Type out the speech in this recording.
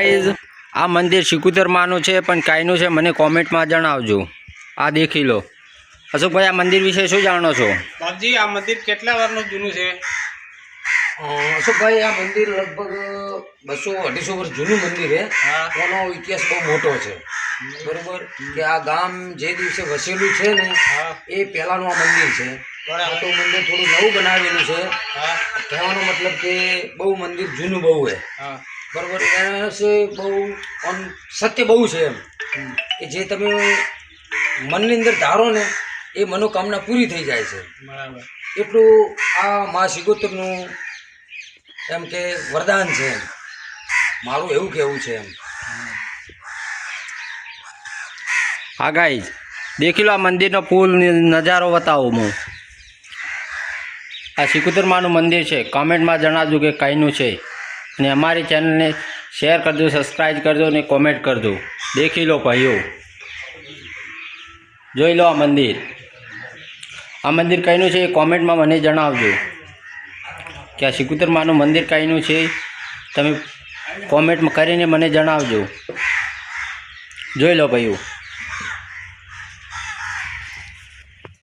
Guys આ મંદિર શિકુતરમાનું છે પણ કાંઈનું છે મને કોમેન્ટમાં જણાવજો. આ દેખી લો. અશોકભાઈ આ મંદિર વિશે શું જાણો છો? બાપજી આ મંદિર કેટલા વર્ષનું જૂનું છે? અશોકભાઈ આ મંદિર લગભગ બસો અઢીસો વર્ષ જૂનું મંદિર છે. એનો ઇતિહાસ બહુ મોટો છે. બરોબર? કે આ ગામ જે દિવસે વસેલું છે ને એ પહેલાંનું આ મંદિર છે. આ તો મંદિર થોડું નવું બનાવેલું છે. હા. કહેવાનો મતલબ કે બહુ મંદિર જૂનું બહુ છે. હા. બરોબર એના વિશે બહુ આમ સત્ય બહુ છે એમ. કે જે તમે મનની અંદર ધારો ને એ મનોકામના પૂરી થઈ જાય છે. બરાબર. એટલું આ મા શિગોત્રનું એમ કે વરદાન છે એમ. મારું એવું કહેવું છે એમ. હા ગાઈઝ દેખી લો આ મંદિરનો પુલ નજારો બતાવું હું. આ શિકુતરમાનું મંદિર છે. કોમેન્ટમાં જણાવજો કે કાંઈનું છે. અને અમારી ચેનલને શેર કરજો સબસ્ક્રાઈબ કરજો અને કોમેન્ટ કરજો. દેખી લો ભાઈઓ. જોઈ લો આ મંદિર. આ મંદિર કઈનું છે એ કોમેન્ટમાં મને જણાવજો. કે આ શિકુતરમાનું મંદિર કઈનું છે તમે કોમેન્ટમાં કરીને મને જણાવજો. જોઈ લો ભાઈઓ.